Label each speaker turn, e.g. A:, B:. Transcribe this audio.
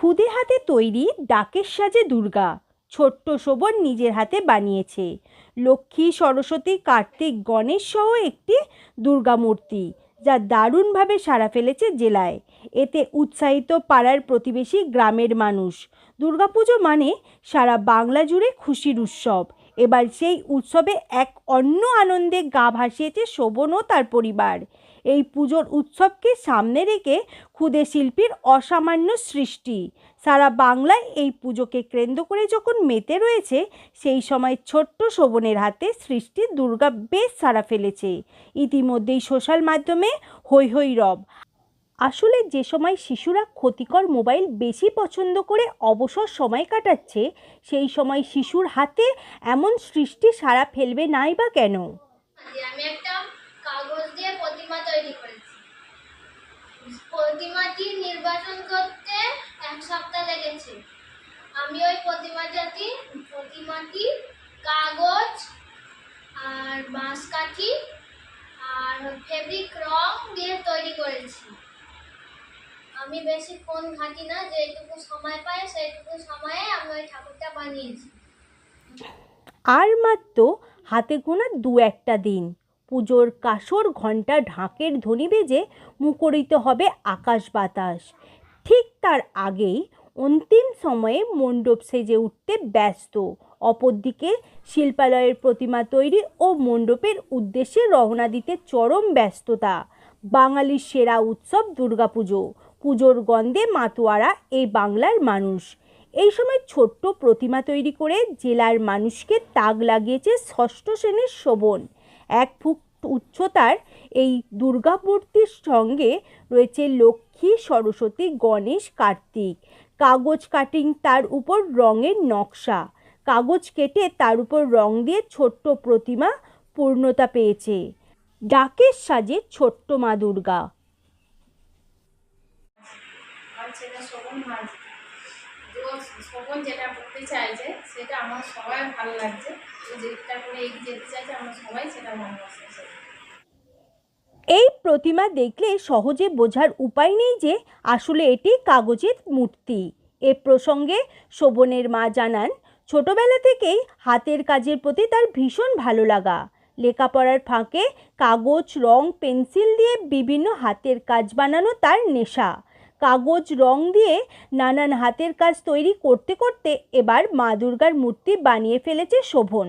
A: খুদে হাতে তৈরি ডাকের সাজে দুর্গা। ছোট্ট শোভন নিজের হাতে বানিয়েছে। লক্ষ্মী, সরস্বতী, কার্তিক, গণেশ সহ একটি দুর্গা মূর্তি, যা দারুণভাবে সাড়া ফেলেছে জেলায়। এতে উৎসাহিত পাড়ার প্রতিবেশী গ্রামের মানুষ। দুর্গাপুজো মানে সারা বাংলা জুড়ে খুশির উৎসব। এবার সেই উৎসবে এক অন্য আনন্দে গা ভাসিয়েছে শোভন ও তার পরিবার। এই পুজোর উৎসবকে সামনে রেখে ক্ষুদে শিল্পীর অসামান্য সৃষ্টি। সারা বাংলায় এই পুজোকে কেন্দ্র করে যখন মেতে রয়েছে, সেই সময় ছোট্ট শোভনের হাতে সৃষ্টি দুর্গা বেশ সারা ফেলেছে। ইতিমধ্যেই সোশ্যাল মাধ্যমে হৈ হৈ রব। আসলে যে সময় শিশুরা ক্ষতিকর মোবাইল বেশি পছন্দ করে অবসর সময় কাটাচ্ছে, সেই সময় শিশুর হাতে এমন সৃষ্টি সারা ফেলবে নাই বা কেন?
B: আমি একটা কাগজ দিয়ে প্রতিমা তৈরি করেছি। প্রতিমাটি নির্বাচন করতে এক সপ্তাহ লেগেছে। আমি ওই প্রতিমাটি প্রতিমাটি, কাগজ আর বাঁশকাঠি আর ফেব্রিক রং দিয়ে তৈরি করেছি। আমি বেশি ফোন ঘাঁটি না, যেটুকু সময় পাই সেইটুকু সময়ে আমি ওই ঠাকুরটা বানিয়েছি।
A: আর মাত্র হাতে গোনা দু একটা দিন। পুজোর কাসর ঘণ্টা ঢাকের ধ্বনি বেজে মুখরিত হবে আকাশ বাতাস। ঠিক তার আগেই অন্তিম সময়ে মণ্ডপ সেজে উঠতে ব্যস্ত। অপরদিকে শিল্পালয়ের প্রতিমা তৈরি ও মণ্ডপের উদ্দেশ্যে রওনা দিতে চরম ব্যস্ততা। বাঙালির সেরা উৎসব দুর্গাপুজো। পুজোর গন্ধে মাতোয়ারা এই বাংলার মানুষ। এই সময় ছোট্ট প্রতিমা তৈরি করে জেলার মানুষকে তাক লাগিয়েছে ষষ্ঠ শ্রেণির শোভন। এক ফুট উচ্চতার এই দুর্গা মূর্তির সঙ্গে রয়েছে লক্ষ্মী, সরস্বতী, গণেশ, কার্তিক। কাগজ কাটিং তার উপর রঙের নকশা। কাগজ কেটে তার উপর রং দিয়ে ছোট্ট প্রতিমা পূর্ণতা পেয়েছে। ডাকের সাজে ছোট্ট মা দুর্গা।
C: শোভন মাঝি শোভন যেটা চাইছে, সেটা আমার সবাই ভালো লাগছে। যেটা করে এগিয়ে যেতে চাইছে, আমরা সবাই সেটা।
A: এই প্রতিমা দেখলে সহজে বোঝার উপায় নেই যে আসলে এটি কাগজের মূর্তি। এ প্রসঙ্গে শোভনের মা জানান, ছোটবেলা থেকেই হাতের কাজের প্রতি তার ভীষণ ভালো লাগা। লেখাপড়ার ফাঁকে কাগজ, রং, পেন্সিল দিয়ে বিভিন্ন হাতের কাজ বানানো তার নেশা। কাগজ, রং দিয়ে নানান হাতের কাজ তৈরি করতে করতে এবার মা দুর্গার মূর্তি বানিয়ে ফেলেছে শোভন।